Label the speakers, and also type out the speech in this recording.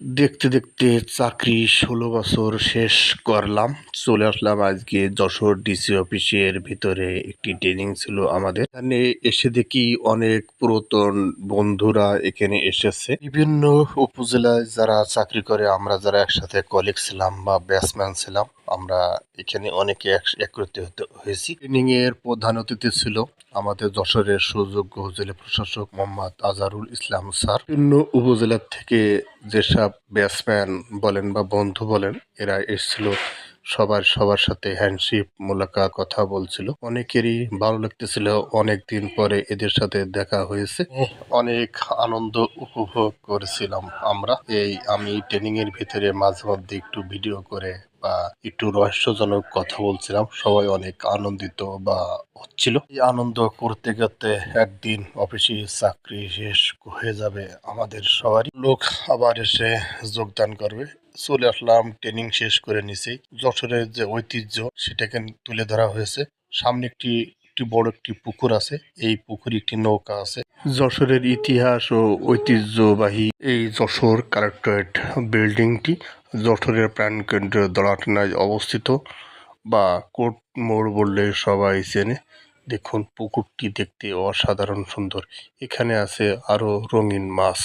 Speaker 1: দেখতে দেখতে চাকরি ষোলো বছর শেষ করলাম। চলে আসলাম আজকে যশোর ডিসি অফিসের ভিতরে একটি ট্রেনিং ছিল আমাদের। এখানে এসে দেখি অনেক পুরাতন বন্ধুরা এখানে এসেছে। বিভিন্ন উপজেলায় যারা চাকরি করে, আমরা যারা একসাথে কলিগ ছিলাম বা ব্যাটসম্যান ছিলাম। আমরা এখানে অনেকে এক- একত্রিত হয়েছি। ট্রেনিং এর প্রধান অতিথি ছিল আমাদের যশোরের সুযোগ্য জেলা প্রশাসক মোহাম্মদ আজারুল ইসলাম স্যার। বিভিন্ন উপজেলার থেকে যেসব ব্যাটসম্যান বলেন বা বন্ধু বলেন, এরা এসেছিল, সবার সবার সাথে হ্যান্ডশিপ মোলাকাত, কথা বলছিল। অনেকেরই ভালো লাগতেছিল অনেক দিন পরে এদের সাথে দেখা হয়েছে। অনেক আনন্দ উপভোগ করেছিলাম আমরা। এই আমি ট্রেনিং এর ভিতরে মাঝে মধ্যে একটু ভিডিও করে বা একটু রহস্যজনক কথা বলছিলাম। সবাই অনেক আনন্দিত বা হচ্ছিল। এই আনন্দ করতে করতে একদিন অফিসে চাকরি শেষ হয়ে যাবে আমাদের সবারই। লোক আবার এসে যোগদান করবে। চলে আসলাম ট্রেনিং শেষ করে নিছি। যশোরের যে ঐতিহ্য, সেটাকে তুলে ধরা হয়েছে। সামনে একটি একটি বড় একটি পুকুর আছে। এই পুকুরে একটি নৌকা আছে। যশোরের ইতিহাস ও ঐতিহ্যবাহী এই যশোর কালেক্টরেট বিল্ডিংটি যশোরের প্রাণকেন্দ্র দলাটনায় অবস্থিত বা কোর্ট মোড় বললে সবাই চেনে। দেখুন, পুকুরটি দেখতে অসাধারণ সুন্দর। এখানে আছে আরও রঙিন মাছ।